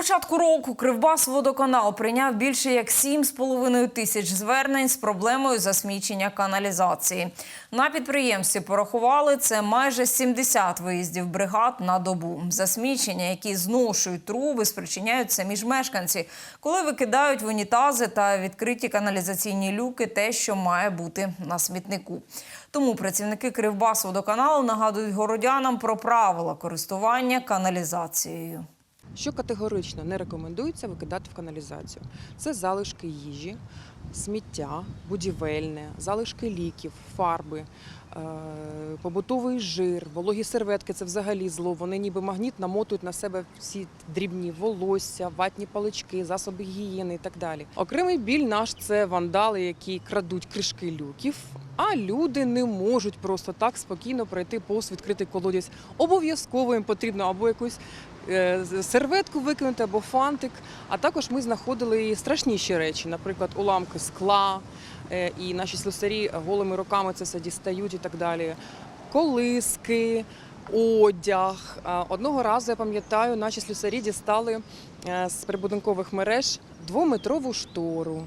початку року Кривбас-водоканал прийняв більше як 7,5 тисяч звернень з проблемою засмічення каналізації. На підприємстві порахували це майже 70 виїздів бригад на добу. Засмічення, які зношують труби, спричиняють самі ж мешканці, коли викидають в унітази та відкриті каналізаційні люки те, що має бути на смітнику. Тому працівники Кривбас-водоканалу нагадують городянам про правила користування каналізацією. Що категорично не рекомендується викидати в каналізацію. Це залишки їжі, сміття, будівельне, залишки ліків, фарби, е, побутовий жир, вологі серветки це взагалі зло. Вони ніби магніт намотують на себе всі дрібні волосся, ватні палички, засоби гігієни і так далі. Окремий біль наш це вандали, які крадуть кришки люків. А люди не можуть просто так спокійно пройти повз відкритий колодязь. Обов'язково їм потрібно або якусь е, серветку викинути, або фантик. А також ми знаходили і страшніші речі, наприклад, уламки скла, е, і наші слюсарі голими руками це все дістають і так далі. Колиски, одяг. Одного разу я пам'ятаю, наші слюсарі дістали е, з прибудинкових мереж двометрову штору.